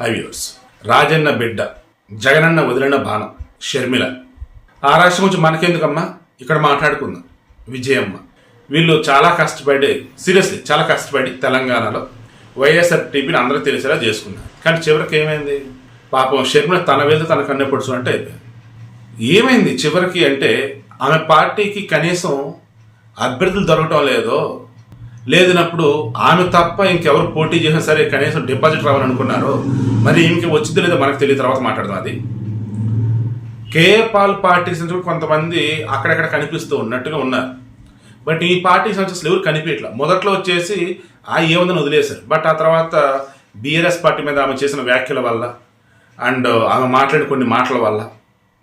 హైవ్యూర్స్ రాజన్న బిడ్డ జగనన్న వదిలిన బాణం షర్మిల. ఆ రాష్ట్రం గురించి మనకెందుకమ్మా? ఇక్కడ మాట్లాడుకుందాం. విజయమ్మ. వీళ్ళు చాలా కష్టపడి సీరియస్లీ చాలా కష్టపడి తెలంగాణలో వైఎస్ఆర్ టీపీని అందరూ తెలిసేలా చేసుకున్నారు. కానీ చివరికి ఏమైంది? పాపం షర్మిల తన వేలు తన కన్నె పొడుచున్నట్టు అయిపోయింది. ఏమైంది చివరికి అంటే ఆమె పార్టీకి కనీసం అభ్యర్థులు దొరకటం లేదో లేదన్నప్పుడు ఆమె తప్ప ఇంకెవరు పోటీ చేసినా సరే కనీసం డిపాజిట్ రావాలనుకున్నారో మరి ఇంక వచ్చిందో లేదో మనకు తెలియదు. తర్వాత మాట్లాడదాం అది. కే పాల్ పార్టీస్ నుంచి కూడా కొంతమంది అక్కడక్కడ కనిపిస్తూ ఉన్నట్టుగా ఉన్నారు. బట్ ఈ పార్టీస్ నుంచి అసలు ఎవరు కనిపించట్లా? మొదట్లో వచ్చేసి ఆ ఏముందని వదిలేశారు. బట్ ఆ తర్వాత బీఆర్ఎస్ పార్టీ మీద ఆమె చేసిన వ్యాఖ్యల వల్ల అండ్ ఆమె మాట్లాడిన కొన్ని మాటల వల్ల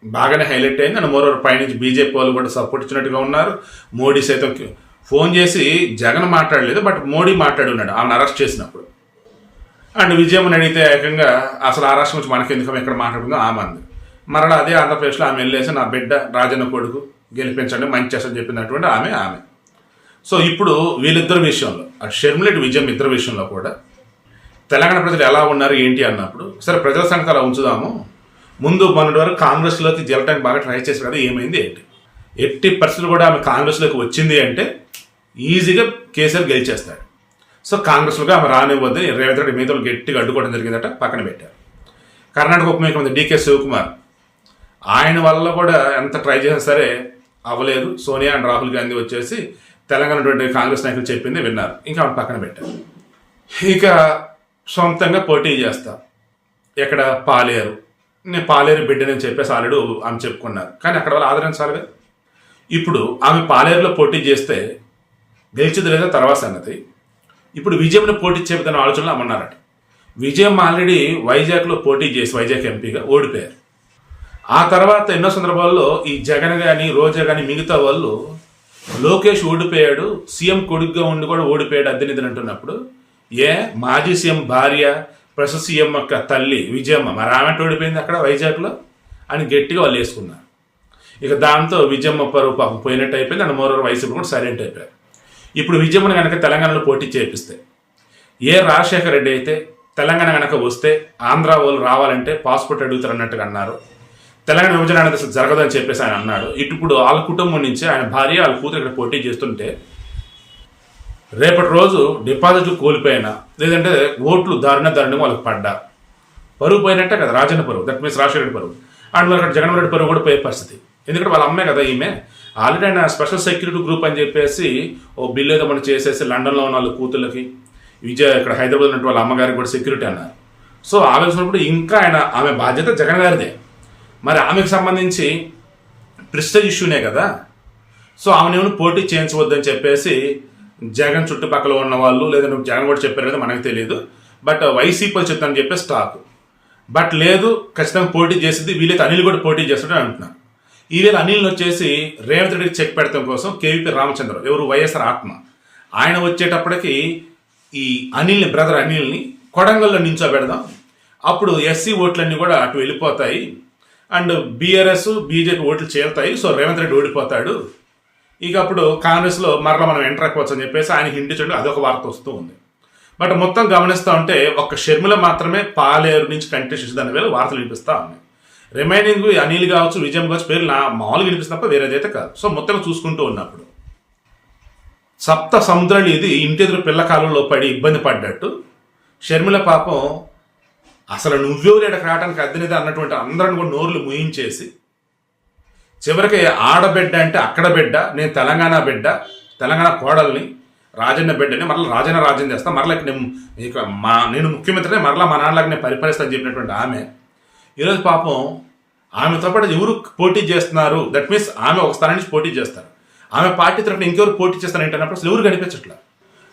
బాగానే హైలైట్ అయింది. అండ్ మరోవర్ పైనుంచి బీజేపీ వాళ్ళు కూడా సపోర్ట్ ఇచ్చినట్టుగా ఉన్నారు. మోడీ సైతం ఫోన్ చేసి జగన్ మాట్లాడలేదు బట్ మోడీ మాట్లాడి ఉన్నాడు ఆమెను అరెస్ట్ చేసినప్పుడు. అండ్ విజయమ్మని అడిగితే ఏకంగా అసలు ఆ రాష్ట్రం గురించి మనకెందుకు ఇక్కడ మాట్లాడుకుందో ఆమె అంది. మరలా అదే ఆంధ్రప్రదేశ్లో ఆమె వెళ్ళేసి నా బిడ్డ రాజన్న కొడుకు గెలిపించండి మంచి చేస్తాను చెప్పినటువంటి ఆమె ఆమె. సో ఇప్పుడు వీళ్ళిద్దరి విషయంలో అటు షర్మిలెట్ విజయం ఇద్దరి విషయంలో కూడా తెలంగాణ ప్రజలు ఎలా ఉన్నారు ఏంటి అన్నప్పుడు సరే ప్రజల సంగతి అలా ఉంచుదాము. ముందు మొన్నటి వరకు కాంగ్రెస్లోకి గెలటానికి బాగా ట్రై చేశారు కదా ఏమైంది? ఏంటి? ఎట్టి పరిస్థితులు కూడా ఆమె కాంగ్రెస్లోకి వచ్చింది అంటే ఈజీగా కేసీఆర్ గెలిచేస్తాడు. సో కాంగ్రెస్లుగా ఆమె రానివ్వద్దని రేవంత్ రెడ్డి మీద గట్టిగా అడ్డుకోవడం జరిగిందట పక్కన పెట్టారు. కర్ణాటక ఉప ముఖ్యమంత్రి డీకే శివకుమార్ ఆయన వల్ల కూడా ఎంత ట్రై చేసినా సరే అవ్వలేదు. సోనియా అండ్ రాహుల్ గాంధీ వచ్చేసి తెలంగాణ కాంగ్రెస్ నాయకులు చెప్పింది విన్నారు. ఇంకా ఆమె పక్కన పెట్టారు. ఇక సొంతంగా పోటీ చేస్తా. ఎక్కడ పాలేరు? నేను పాలేరు బిడ్డనని చెప్పేసి ఆల్రెడీ ఆమె చెప్పుకున్నారు. కానీ అక్కడ వాళ్ళు ఆదరించాలిగా ఇప్పుడు ఆమె పాలేరులో పోటీ చేస్తే గెలిచింది లేదా తర్వాత సంగతి. ఇప్పుడు విజయంలో పోటీ చేపదన్న ఆలోచనలు అమ్మన్నారట. విజయం ఆల్రెడీ వైజాగ్లో పోటీ చేసి వైజాగ్ ఎంపీగా ఓడిపోయారు. ఆ తర్వాత ఎన్నో సందర్భాల్లో ఈ జగన్ కానీ రోజా కానీ మిగతా వాళ్ళు లోకేష్ ఓడిపోయాడు సీఎం కొడుకుగా ఉండి కూడా ఓడిపోయాడు అద్దెనిదని అంటున్నప్పుడు ఏ మాజీ సీఎం భార్య ప్రస్తుత సీఎం యొక్క తల్లి విజయమ్మ మరి ఆమె ఓడిపోయింది అక్కడ వైజాగ్లో అని గట్టిగా వాళ్ళు వేసుకున్నారు. ఇక దాంతో విజయమ్మ పరువు పాపం పోయినట్టు అయిపోయింది అండ్ మరో వయసు కూడా సైలెంట్ అయిపోయారు. ఇప్పుడు విజయమ్మను కనుక తెలంగాణలో పోటీ చేపిస్తే ఏ రాజశేఖర రెడ్డి అయితే తెలంగాణ కనుక వస్తే ఆంధ్ర వాళ్ళు రావాలంటే పాస్పోర్ట్ అడుగుతారు అన్నట్టుగా అన్నారు. తెలంగాణ విభజన అనేది అసలు జరగదని చెప్పేసి ఆయన అన్నాడు. ఇప్పుడు వాళ్ళ కుటుంబం నుంచి ఆయన భార్య వాళ్ళ కూతురు ఇక్కడ పోటీ చేస్తుంటే రేపటి రోజు డిపాజిట్లు కోల్పోయినా లేదంటే ఓట్లు దారుణ దారుణంగా వాళ్ళకి పడ్డా. పరువు పోయినట్టే కదా రాజన్న పరువు దట్ మీన్స్ రాజశేఖర రెడ్డి పరువు. అండ్ మరి అక్కడ జగన్మోహన్ రెడ్డి పరువు కూడా పోయే పరిస్థితి. ఎందుకంటే వాళ్ళ అమ్మే కదా ఈమె. ఆల్రెడీ ఆయన స్పెషల్ సెక్యూరిటీ గ్రూప్ అని చెప్పేసి ఓ బిల్లు ఏదో మనం చేసేసి లండన్లో ఉన్న వాళ్ళ కూతులకి విజయ ఇక్కడ హైదరాబాద్ ఉన్నటువంటి వాళ్ళ అమ్మగారికి కూడా సెక్యూరిటీ అన్నారు. సో ఆలోచనప్పుడు ఇంకా ఆయన ఆమె బాధ్యత జగన్ గారిదే. మరి ఆమెకు సంబంధించి ప్రిస్టేజ్ ఇష్యూనే కదా. సో ఆమెను పోటీ చేయించవద్దని చెప్పేసి జగన్ చుట్టుపక్కల ఉన్న వాళ్ళు లేదా జగన్ కూడా చెప్పారు కదా మనకు తెలియదు బట్ వైసీపీ చెప్తానని చెప్పేసి టాక్. బట్ లేదు ఖచ్చితంగా పోటీ చేసేది వీళ్ళైతే అనిల్ కూడా పోటీ చేస్తాడని అంటున్నాను ఈవేళ అనిల్ని వచ్చేసి రేవంత్ రెడ్డికి చెక్ పెడతాం కోసం కేవీపీ రామచంద్ర ఎవరు వైఎస్ఆర్ ఆత్మ. ఆయన వచ్చేటప్పటికి ఈ అనిల్ని బ్రదర్ అనిల్ని కొడంగల్లో నించోబెడదాం. అప్పుడు ఎస్సీ ఓట్లన్నీ కూడా అటు వెళ్ళిపోతాయి. అండ్ బీఆర్ఎస్ బీజేపీ ఓట్లు చేరుతాయి. సో రేవంత్ రెడ్డి ఓడిపోతాడు. ఇక అప్పుడు కాంగ్రెస్లో మరలా మనం ఎంటర్ అయిపోవచ్చు అని చెప్పేసి ఆయన హింట్ అదొక వార్త వస్తూ ఉంది. బట్ మొత్తం గమనిస్తూ ఉంటే ఒక్క షర్మిల మాత్రమే పాలేరు నుంచి కంటెస్ట్ దాని వేళ వార్తలు వినిపిస్తూ ఉన్నాయి. రిమైనింగ్ అనిల్ కావచ్చు విజయం కావచ్చు పేరు నా మామూలుగా వినిపిస్తుంది తప్ప వేరేదైతే కాదు. సో మొత్తం చూసుకుంటూ ఉన్నప్పుడు. సప్త సముద్రాలు ఇది ఇంటెదురు పిల్ల కాలంలో పడి ఇబ్బంది పడ్డట్టు. షర్మిల పాపం అసలు నువ్వే లేడకు రావడానికి అద్దెనిది అన్నటువంటి అందరం కూడా నోర్లు ముయించేసి చివరికి ఆడబిడ్డ అంటే అక్కడ బిడ్డ నేను తెలంగాణ బిడ్డ తెలంగాణ కోడల్ని రాజన్న బిడ్డని మరలా రాజన్న రాజ్యం చేస్తా మరలా నేను మా నేను ముఖ్యమంత్రిని మరలా మా నాన్నలాగా నేను పరిపాలిస్తాను చెప్పినటువంటి ఆమె. ఈరోజు పాపం ఆమెతో పాటు ఎవరు పోటీ చేస్తున్నారు? దట్ మీన్స్ ఆమె ఒక స్థానం నుంచి పోటీ చేస్తారు. ఆమె పార్టీ తరఫున ఇంకెవరు పోటీ చేస్తారు ఏంటన్నప్పుడు అసలు ఎవరు కనిపించట్లా?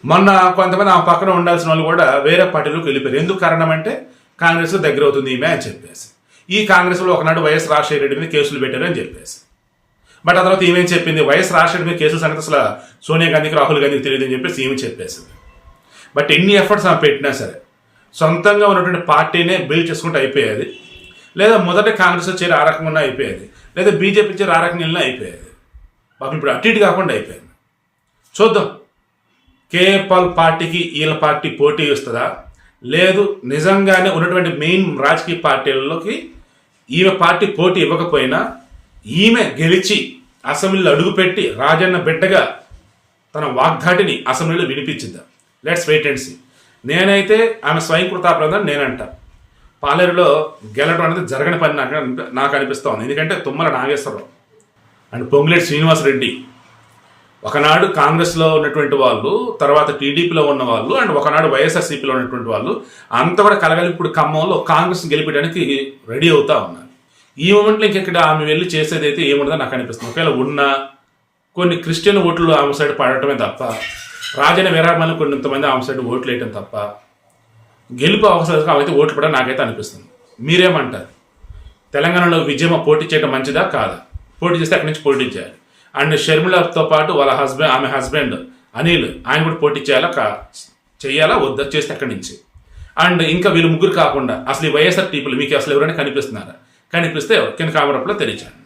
మొన్న కొంతమంది ఆమె పక్కన ఉండాల్సిన వాళ్ళు కూడా వేరే పార్టీలోకి వెళ్ళిపోయారు. ఎందుకు కారణం అంటే కాంగ్రెస్ దగ్గర అవుతుంది ఈమె అని చెప్పేసి. ఈ కాంగ్రెస్లో ఒకనాడు వైఎస్ రాజశేఖర రెడ్డి మీద కేసులు పెట్టారు అని చెప్పేసి. బట్ ఆ తర్వాత ఈమె చెప్పింది? వైఎస్ రాజశేఖర మీద కేసులు సంగతి అసలు సోనియా గాంధీకి రాహుల్ గాంధీకి తెలియదు అని చెప్పేసి ఈమె చెప్పేసింది. బట్ ఎన్ని ఎఫర్ట్స్ ఆమె పెట్టినా సరే సొంతంగా ఉన్నటువంటి పార్టీనే బిల్డ్ చేసుకుంటూ అయిపోయేది. లేదా మొదట కాంగ్రెస్ చేరి ఆ రకంగా అయిపోయేది. లేదా బీజేపీ చేరి ఆ రకంగా అయిపోయేది. పాపం ఇప్పుడు అటు ఇటు కాకుండా అయిపోయింది. చూద్దాం. కేఏపాల్ పార్టీకి వీళ్ళ పార్టీ పోటీ ఇస్తుందా లేదు నిజంగానే ఉన్నటువంటి మెయిన్ రాజకీయ పార్టీలలోకి ఈమె పార్టీ పోటీ ఇవ్వకపోయినా ఈమె గెలిచి అసెంబ్లీలో అడుగుపెట్టి రాజన్న బిడ్డగా తన వాగ్దాటిని అసెంబ్లీలో వినిపించింది? Let's wait and see. నేనైతే ఆమె స్వయంకృతాప్రదం కృతాపరాధం పాలేరులో గెలడం అనేది జరగని పని నాకు నాకు నాకు అనిపిస్తోంది. ఎందుకంటే తుమ్మల నాగేశ్వరరావు అండ్ పొంగులేటి శ్రీనివాసరెడ్డి ఒకనాడు కాంగ్రెస్లో ఉన్నటువంటి వాళ్ళు తర్వాత టీడీపీలో ఉన్న వాళ్ళు అండ్ ఒకనాడు వైఎస్ఆర్సీపీలో ఉన్నటువంటి వాళ్ళు అంత కూడా కలగలి ఇప్పుడు ఖమ్మంలో కాంగ్రెస్ గెలిపించడానికి రెడీ అవుతా ఉన్నారు. ఈ మూమెంట్లో ఇంకెక్కడ ఆమె వెళ్ళి చేసేది అయితే ఏముండదో నాకు అనిపిస్తుంది. ఒకవేళ ఉన్న కొన్ని క్రిస్టియన్ ఓట్లు ఆమె సైడ్ పడటమే తప్ప రాజన విరామాలు కొంతమంది ఆమె సైడ్ ఓట్లు వేయటం తప్ప గెలుపు అవసరం అయితే ఓట్లు కూడా నాకైతే అనిపిస్తుంది. మీరేమంటారు? తెలంగాణలో విజయమ పోటీ చేయడం మంచిదా? కాదా? పోటీ చేస్తే అక్కడి నుంచి పోటీ చేయాలి. అండ్ షర్మిలతో పాటు వాళ్ళ హస్బెండ్ ఆమె హస్బెండ్ అనిల్ ఆయన కూడా పోటీ చేయాలా? కా చేయాలా వద్దా? చేస్తే అక్కడి నుంచి. అండ్ ఇంకా వీళ్ళు ముగ్గురు కాకుండా అసలు ఈ వైఎస్ఆర్ టీపులు మీకు అసలు ఎవరైనా కనిపిస్తున్నారా? కనిపిస్తే కింద కామరప్లో తెలియచాను